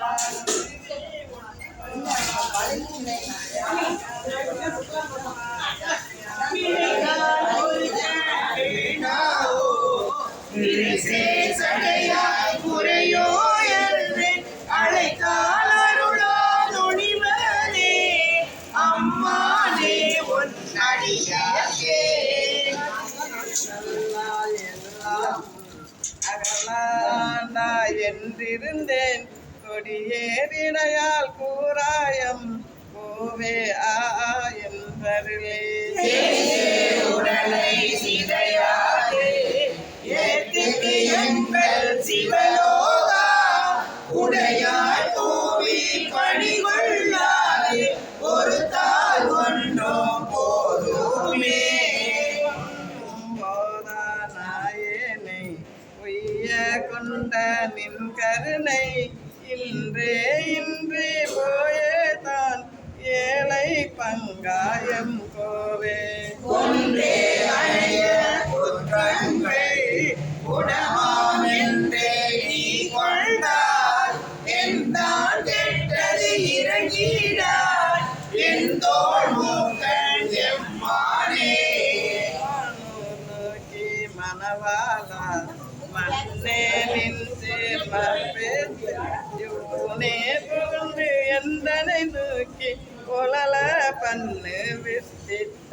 Bye. கொண்ட நின் கருணை. இன்றே இன்றே போயேதான். ஏழை பங்காயம் கோவே.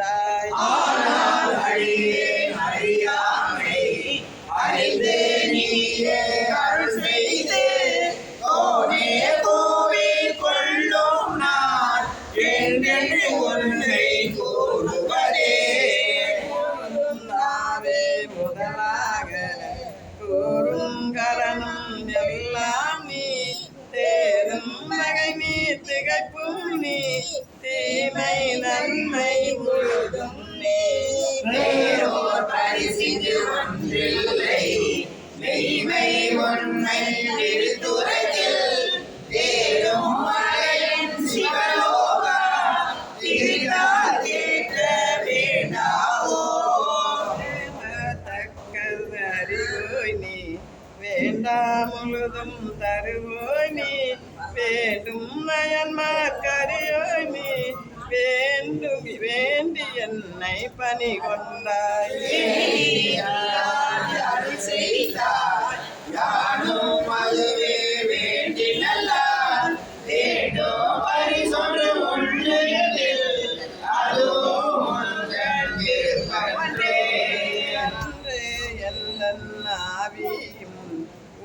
விஸ்தித்தாய் ஆனால் அழியே அறியாமை. அறிந்து நீயே அருள் செய்து. ஓனே கொள்ளும் நான் என்றென்று என்னை பணி கொண்டாய் அருள் செய்தார் யானும் அதுவே வேண்டினல்லான் தேடும் பரிசொன்று ஒன்றில் அன்றே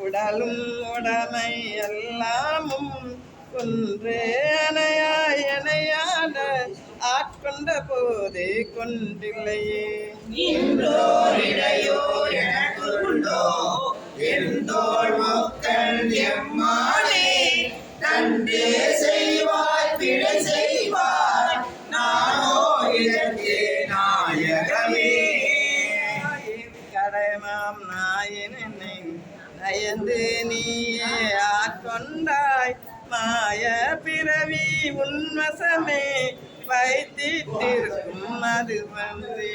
உடலும் உடலை எல்லாமும் ஒன்றே அணையா. ஆட்கொண்ட போதே கொண்டில்லையே. எனக்குண்டோ எந்தோள் மக்கள் எம்மானே நன்று செய்வாய் பிழை செய்வாய் நானோ இதற்கு நாயகமே. கடமாம் நாயினை நயந்து நீயே ஆட்கொண்டாய். மாய பிறவி உன்வசமே வைத்திட்டிருக்கும் அது வந்து.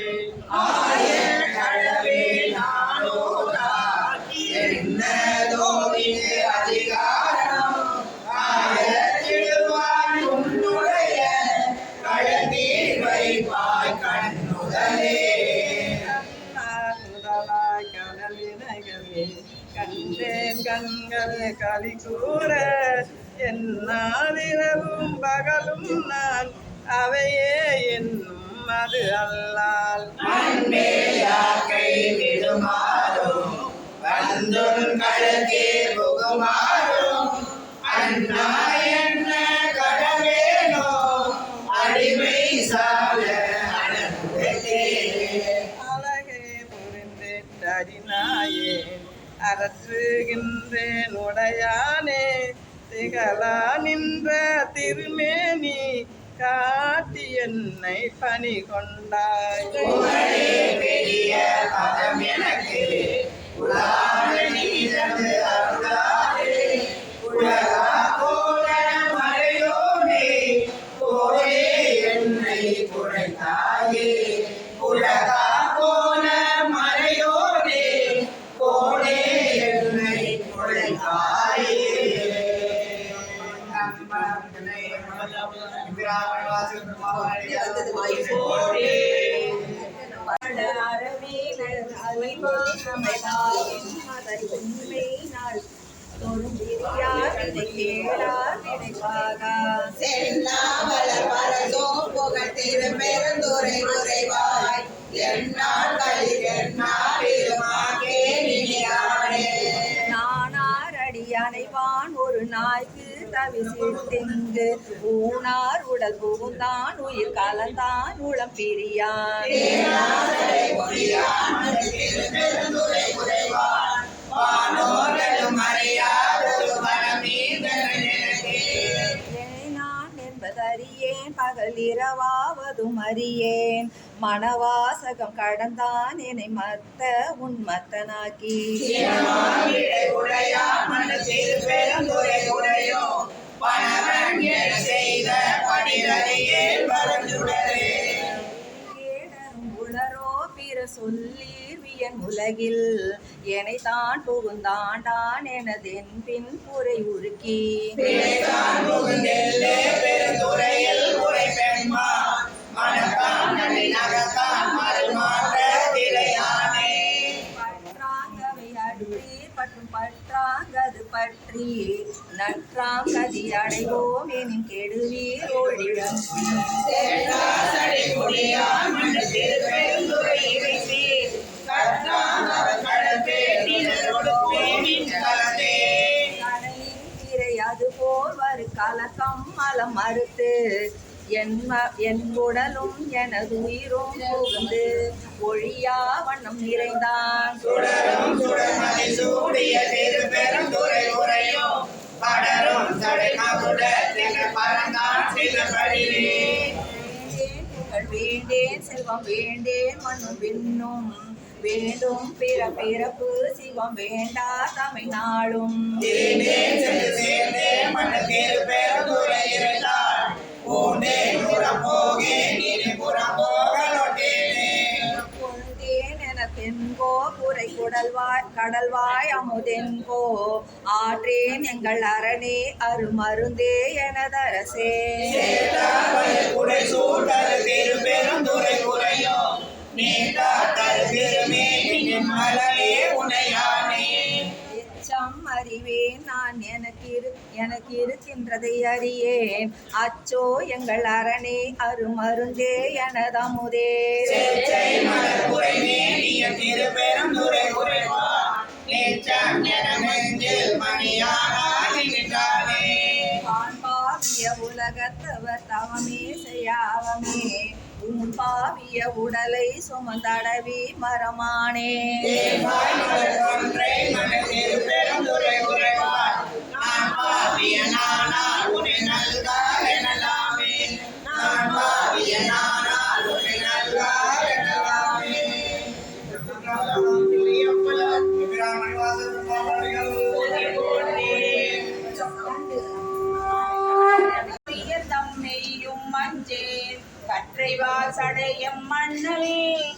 கண்டேன் கண்கள் களி கூற என்னாலிரவும் பகலும் நான் அவையே என்னும் அது அல்லால். அன்பே யாக்கை விடுமாறும் வந்தும் கடத்தே புகுமாறும் அண்ணா என்ன கடவேனோ அடிமை சால அரற்றுகின்றேன் உடையானே திகழா நின்ற திருமேனி காட்டி என்னை பணி கொண்டாய். புகழே சென்னாவலர் வரதோம் புகழ் திருப்பெருந்துரை உரைவாய் என்னால் நானார் அடியணைவான் ஒரு நாய்க்கு தவிசித்திங்கு ஊனார் உடல் புகுந்தான் உயிர் கலந்தான் உளம் பிரியான். தேனாசரை பகல் இரவாவதும் அறியேன். மணவாசகம் கடந்தான் என்னை மத்த உன் மத்தனாக்கி உளரோ மன சொல்லி என் உலகில் என்னை தான் புகுந்தாண்டான் எனதென் பின் புரை உருக்கி. பற்றாங்கது பற்றி நற்றாம் கதி அடைவோம் எனும் கெடுவீர் ஒழிடம் கலக்கம் மலம் மறுத்து என் ம- என் உடலும் எனது உயிரும் புகுந்து ஒழியா வண்ணம் நிறைந்தான் சுடரும் சுடமதி சூடிய திருப்பெருந்துரை உரையோ படரும் வேண்டேன் வேண்டேன் செல்வம் வேண்டேன் மண்ணும் விண்ணும் வேண்டும். பிற பிறப்பு சிவம் வேண்டா தமை நாளும் தென்கோ குறை குடல்வாய் கடல்வாய் அமுதென்கோ. ஆற்றேன் எங்கள் அரணே அருமருந்தே எனதரசே. குடை சூட்டல் திருப்பெருந்துரை உரையோ நீட்டார் உனையானே எச்சம் அறிவேன் நான் எனக்கு இரு எனக்கு இருக்கின்றதை அறியேன். அச்சோ எங்கள் அரணே அருமருந்தே எனதமுதே உலகத்தவர் தவமே செய்யாவமே உன் பாவிய உடலை சுமந்தடவி மரமானே. நான் பாவிய நானா உன்னை நல்கா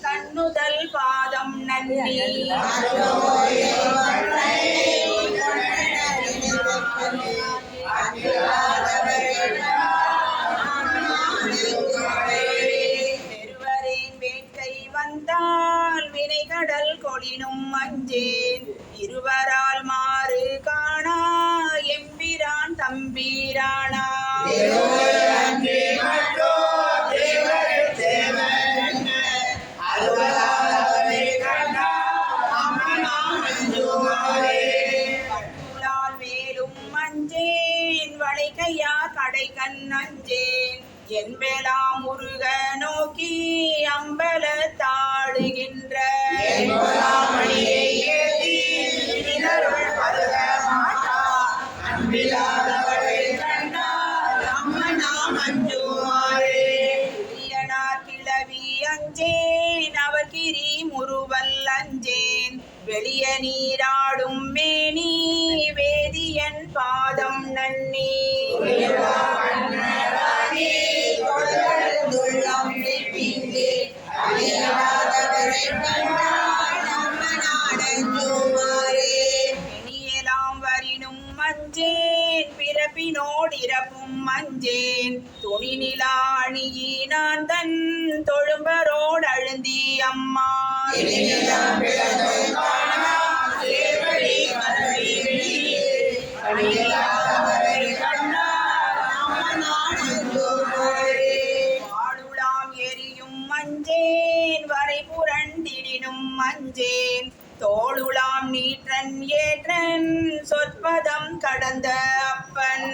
கண்ணுதல் பாதம் நன்றி. அம்மனான் மஞ்சேன். துணி நிலாணியி நான் தன் தொழும்பரோடு அழுந்தி அம்மா. வாழுலாம் எரியும் மஞ்சேன். வரை புரண்டிடினும் மஞ்சேன். தோளுள் நீற்றன் ஏற்றன் சொற்பதம் கடந்த அப்பன்.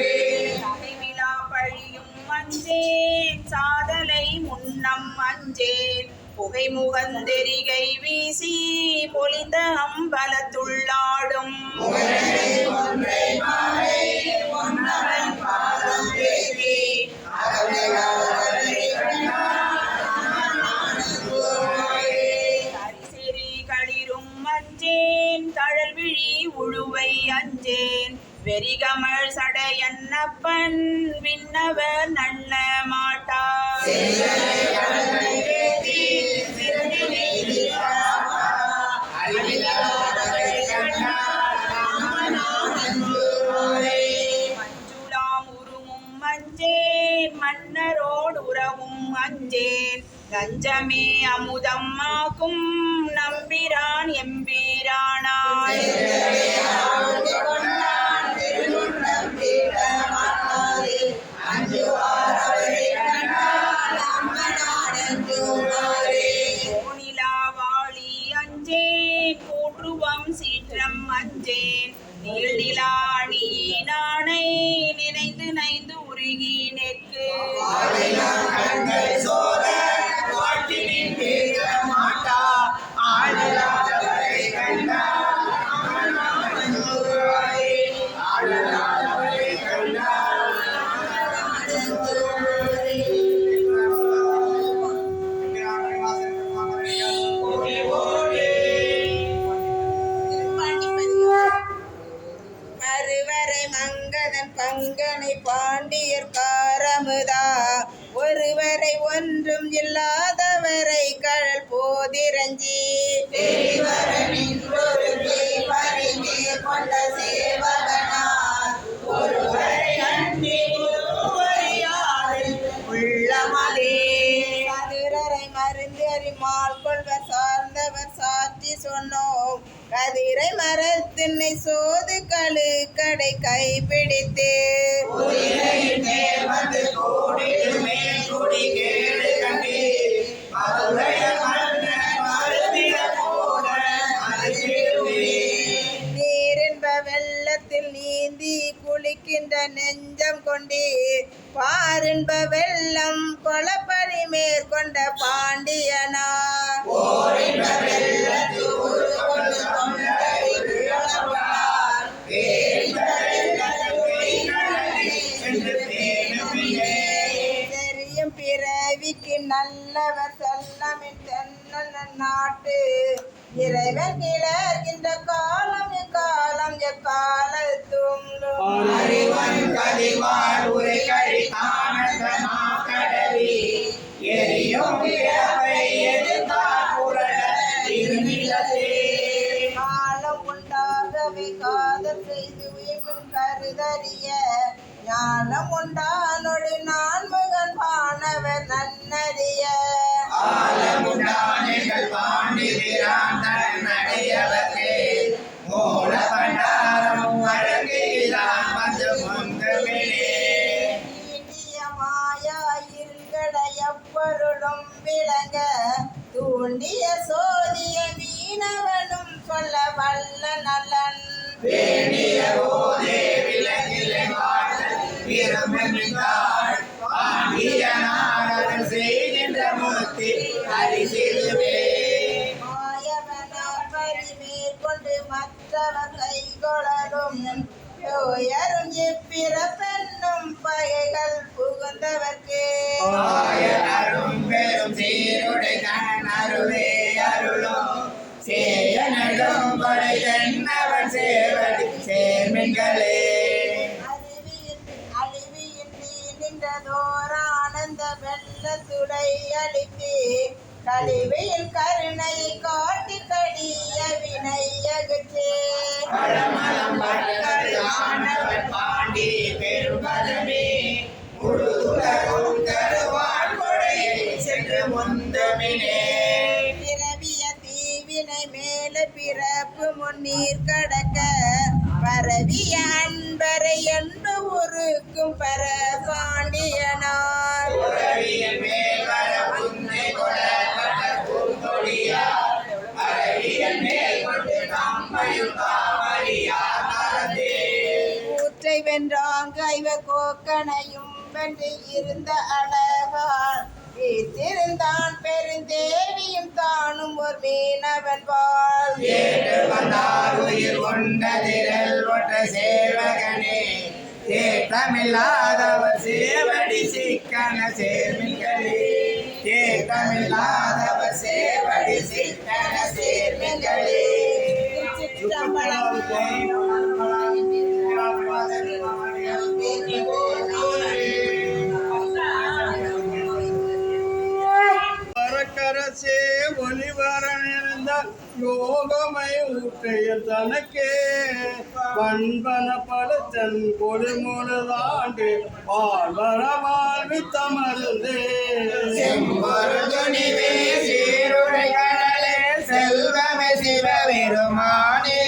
தலைவிழா பழியும் மஞ்சேன் சாதலை முன்னம் மஞ்சேன் புகை முகந்தெரிகை வீசி பொலிந்த அம்பலத்துள்ளாடும் விண்ணப்பன் விண்ணவர் நன் கதிரை மரத்தினை சோது கழு கடை கைப்பிடித்து. நீரின்ப வெள்ளத்தில் நீந்தி குளிக்கின்ற நெஞ்சம் கொண்டே பாரின்ப வெள்ளம் கொலப்பணி மேற்கொண்ட பா பாட்டு இறைவன் கிளர்கின்ற காலம் எக்காலம்? எக்காலத்தும் அறிவன் கதிவாள் உரைகள் யோயரும் எப்பிறப்பென்னும் பகைகள் புகுந்தவர்க்கு. ஆயனரும் பெரும் சீருடை கண்ணருவே அருளும். சேயனடும் படை தென்னவன் சேவடி சேர்மின்களே. அருவியின் அழிவியின்றி நின்றதோர் ஆனந்த வெள்ளத்துடை அளித்து கழிவையில் கருணை காட்டி கடிய வினை அகற்றே. ஆண்டவன் பாண்டி முழுதுலகும் தருவான் கொடையை சென்று முந்தமினே. பிறவிய தீவினை மேல பிறப்பு முன்னீர் கடக்க பரவிய அன்பரை என்று உருக்கும் பரபாண்டியனார் வென்றாங்க கோக்கனையும் வென்று இருந்த அழகால் வீற்றிருந்தான் பெருந்தேவியும் தானும் ஒரு மீனவன் வாழ். வந்தார் உயிர் கொண்டதிரல் ஒற்ற சேவகனே. தேற்றமில்லாதவர் சேவடி சிக்கன சேர்மிகளே தேற்றமில்லாதவர் சேவடி சிக்கன சேர்மிகளே அரசே ஒளிவரன் இருந்தால் யோகமை ஊற்றைய தனக்கே. பண்பன பலத்தன் கொடுமுழுதாண்டு வாழ்வர வாழ்வு தமருந்தே. செம்பொருள் சீருடை கடலே செல்வமே சிவபெருமானே.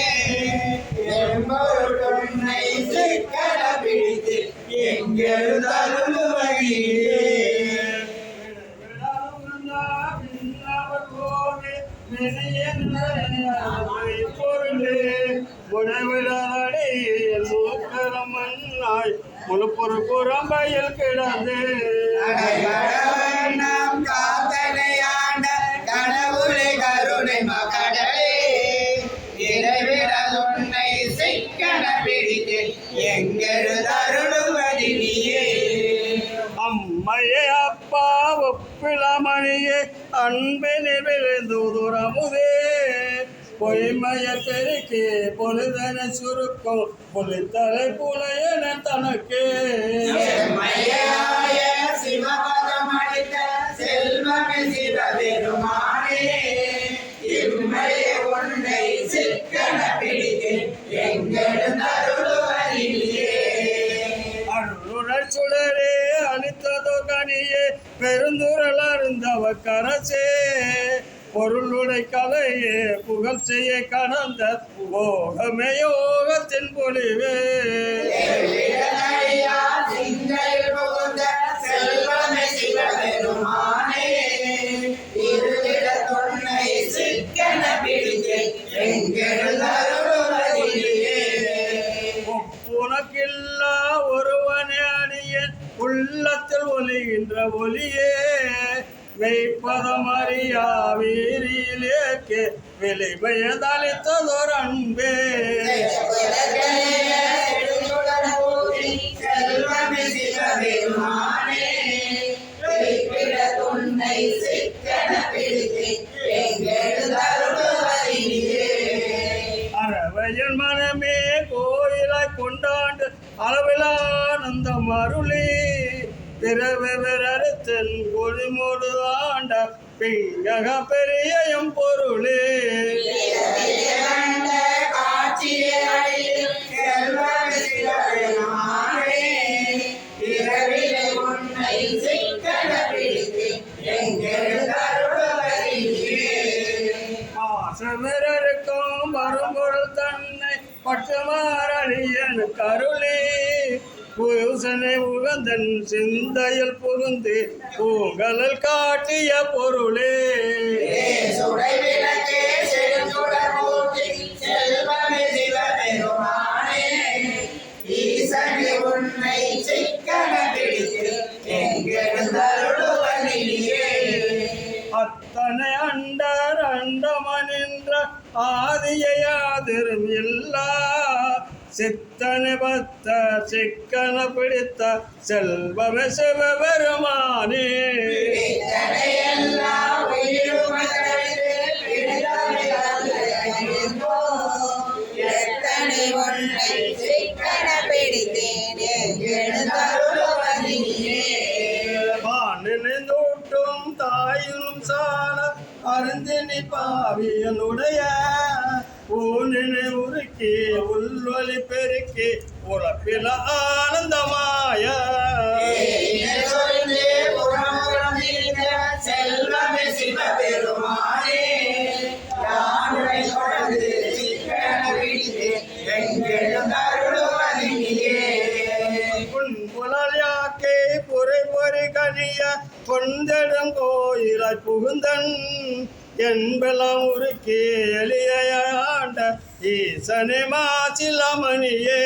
செம்பொருள் பிடித்து குரம்பையில் கிடந்து அடைபடவன் நாம் காத்தனையாண்ட அம்மையே அப்பா ஒப்பிளமணியே அன்பினில் விழுந்துதுரமுதே பொய்மைய பெருக்கே பொழுதன சுருக்கம் பொலித்தலை புலையன தனக்கே. செம்மையாய சிவபதம் அளித்த பெருந்தூரல் அருந்தவ கரசே பொருளுடை கலையே புகழ் செய்ய கடந்த போகமே யோகத்தின் பொலிவே செல்விடனடியா உள்ளத்தில் ஒலிகின்ற ஒலியே மெய்ப்பதம் அறியா வீரியிலேக்கு வெளிபயதளித்ததொரு அன்பே சிக்கன பிடித்து பொருளே. ஆசமிரருக்கும் வரும்பொருள் தன்னை பட்டுமாறடியன் கருளே. பூசனை உகந்தன் சிந்தையில் புகுந்து பூங்கலல் காட்டிய பொருளே. உன்னை சிக்கன பிடித்து எங்கெழுந்தருளுவதினியே. அத்தனை அண்டர் அண்டமனின்ற ஆதியாதிரும் இல்லா சித்தனை பிடித்த சிக்கன பிடித்த செல்வர சிவபெருமானே இத்தனையெல்லாம் உயிருமகளிலே சால அருந்தினி பாவியனுடைய ஊனினை உருக்கி உள்வழி பெருக்கி உழப்பில ஆனந்தமாய செல்வமே சிவபெருமானே. யானை தொடர்ந்து சிக்கன பிடித்து எங்களும் அருள்வதினியே. புன்புலல் யாக்கை பொறை பொறி கனிய கொண்டடும் கோயிலாய் புகுந்தன். என்பெல்லாம் உருக்கி எளியாண்ட ஈசனே மாசிலமணியே.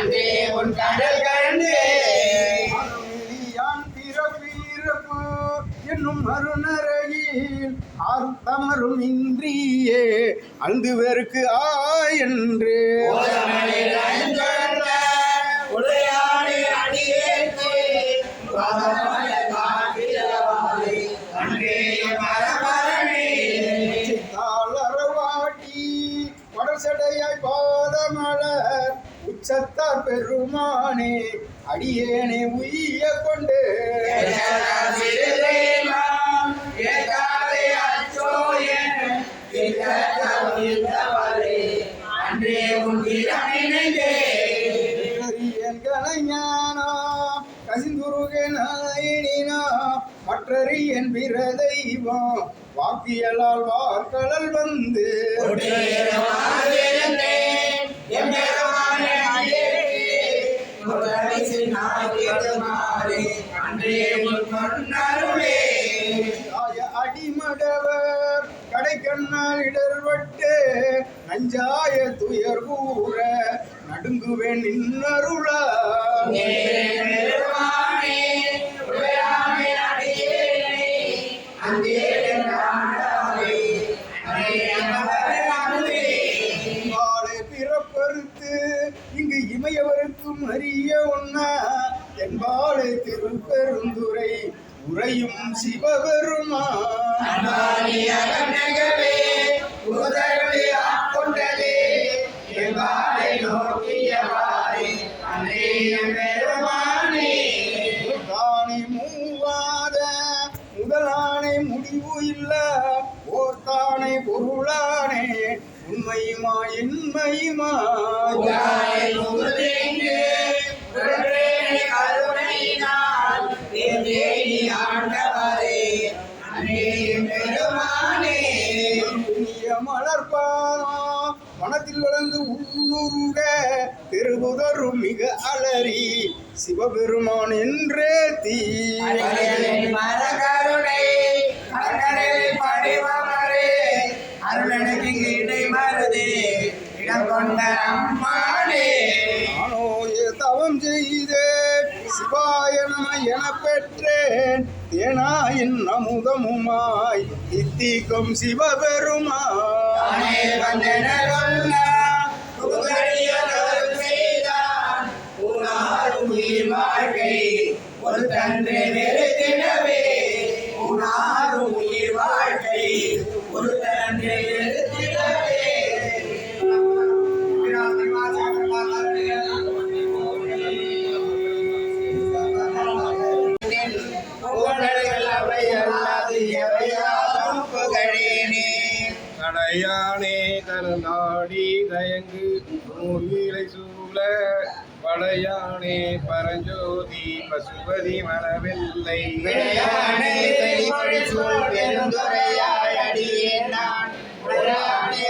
கடல் கண்டு பிறப்பு இறப்பு என்னும் மறுநரையில் ஆறு தமரும் இன்றியே அந்து வெறுக்கு ஆ என்று. உச்சத்தார் பெருமானே அடியேனே உய்ய கொண்டு. அன்றே உன் என் கலைஞானா கசிந்துருகே நாயினா மற்றறியன் பிற தெய்வம் வாக்கியலால் வார்கடல் வந்து. அடிமடவர் கடைக்கண்ணால் இடர்வட்டு நஞ்சாய துயர் கூற நடுங்குவேன் நின்னருளா பிறப்பறுத்து இங்கு இமையவருக்கும் அறிய ஒன்னா என்பாளை திருப்பெருந்துரை உறையும் சிவபெருமான். தானே மூவாத முதலானே முடிவு இல்ல. பொருளானே உண்மையுமா என்மையுமா இனிய வளர்ந்து உள்ளுருக திருபுதரும் மிக அலறி சிவபெருமான் என்றே தீ. மரகருணை மரகரில் படிவமரே அருளனுக்கு இடை மருதே இடம் கொண்ட அம்மானே நானோ ஏ தவம் செய்தே சிவாய நம என பெற்றேன். ஏனாயின் அமுதமுமாய் இத்திக்கும் சிவபெருமான்.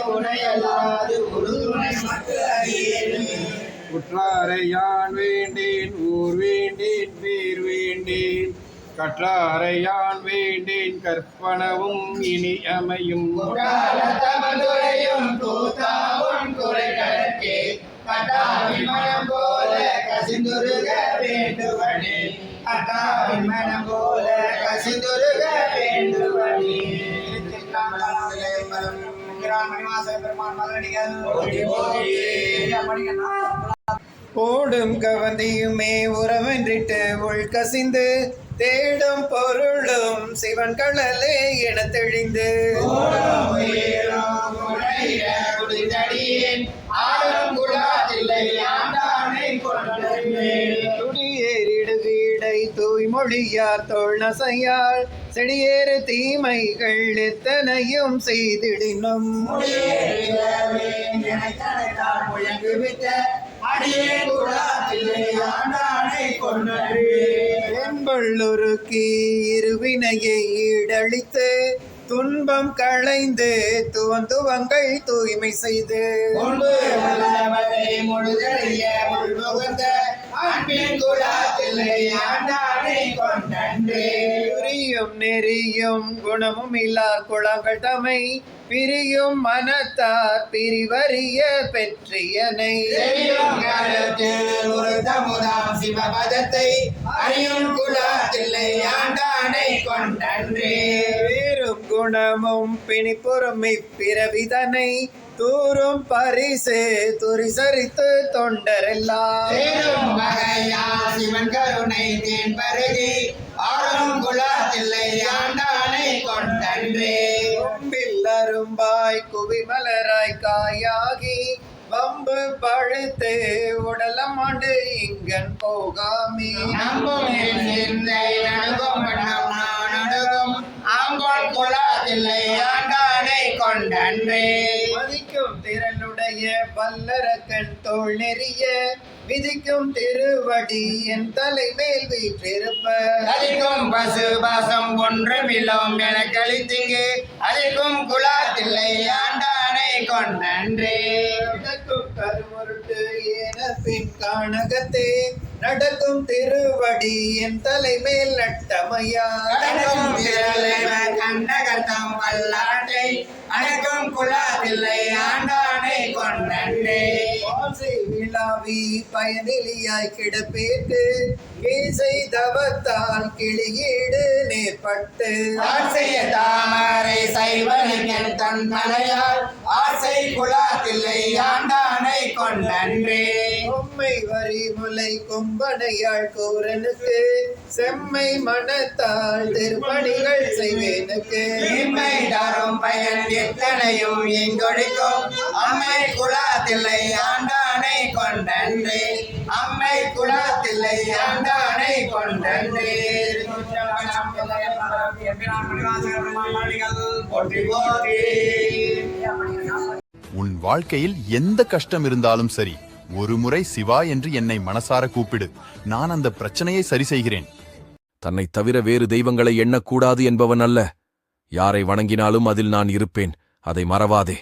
உனையல்லாது உறுதுணை மட்டு அறியேன் குற்றாரை யான் வேண்டேன் ஊர் வேண்டேன் பேர் வேண்டேன். கற்றாரை யான் வேண்டேன் கற்பனவும் இனி அமையும். தமதுரையும் கூத்தாவும் குறை கடற்கே கட்டாவின் மனம் போல கசிந்துருக வேண்டுவனே. கட்டாவின் மனம் போல கசிந்துருக வேண்டுவனே. ஓடும் கவந்தியுமே உறவென்றிட்டு உள் கசிந்து தேடும் பொருளும் சிவன் கடலே என தெளிந்து குடிதடியேன் ஆளும் மொழியார் தூய்மொழியார் செடியேறு தீமைகள் எத்தனையும் செய்திடினும். என்பள்ளொருக்கி இருவினையை ஈடழித்து துன்பம் களைந்து துவந்துவங்கள் தூய்மை செய்து. பிரியும் நெறியும் குணமும் இல்லார் குளங்கள் தமை. பிரியும் மனத்தார் பிரிவறிய பெற்றியனை. சிவபதத்தை. அறியும் குலத்தில்லை ஆண்டானை கொண்டன்றே. குணமும் பிணிப்புறும் இப்பிறவிதனை தூரும் பரிசு துரிசரித்து தொண்டரெல்லாம். சிவன் கருணை தேன் பருகி ஆளும் குலத்தில்லை ஆண்டானை கொண்டன்றே. கொம்பில் அரும்பாய் குவிமலராய் காயாகி வம்பு பழுத்து உடலம் ஆண்டு இங்கன் போகாமே. நம்பும் ஆங்கோல் குலத்தில்லை ஆண்டானை கொண்டன்றே. மதிக்கும் திறனுடைய வல்லரக்கன் தோல் நெறிய விதிக்கும் திருவடி என் தலைமேல் வீற்றிருப்ப. அதிக்கும் பசு பாசம் ஒன்றுமில்லோம் என கழித்திங்கு அதிக்கும் குலாத்தில்லை ஆண்டானை கொண்டன்றே. கருமுருட்டு ஏன பின் காணகத்தே நடக்கும் திருவடி என் தலைமேல் நட்டமையா? கடக்கும் திரளைவர் கண்டகர்த்தம் வல்லாட்டை. அடக்கும் குலாத்தில்லை ஆண்டானை ஆசை விழாவி பயனிலியாய் கிடப்பேட்டு மீசை தவத்தால் கிளியீடு நேர்பட்டு. ஆசைய தாமரை சைவனின் தன் மலையால் ஆசை குலாத்தில்லை ஆண்டானை கொண்டன்றே பொம்மை வரி முலை கொம்பனையாள் கூரனுக்கு செம்மை மனத்தால் திருப்பணிகள் செய்வேனுக்கு. இம்மை தரும் பயன் எத்தனையும் எங்கொழிக்கும் அம்மை குலாத்தில்லை ஆண்டானை கொண்டன்றே. அம்மை குலாத்தில்லை ஆண்டானை கொண்டன்றே. போற்றி போற்றி. உன் வாழ்க்கையில் எந்த கஷ்டம் இருந்தாலும் சரி ஒரு முறை சிவா என்று என்னை மனசார கூப்பிடு. நான் அந்த பிரச்சனையை சரி செய்கிறேன் தன்னைத் தவிர வேறு தெய்வங்களை எண்ணக்கூடாது என்பவன் அல்ல. யாரை வணங்கினாலும் அதில் நான் இருப்பேன். அதை மறவாதே.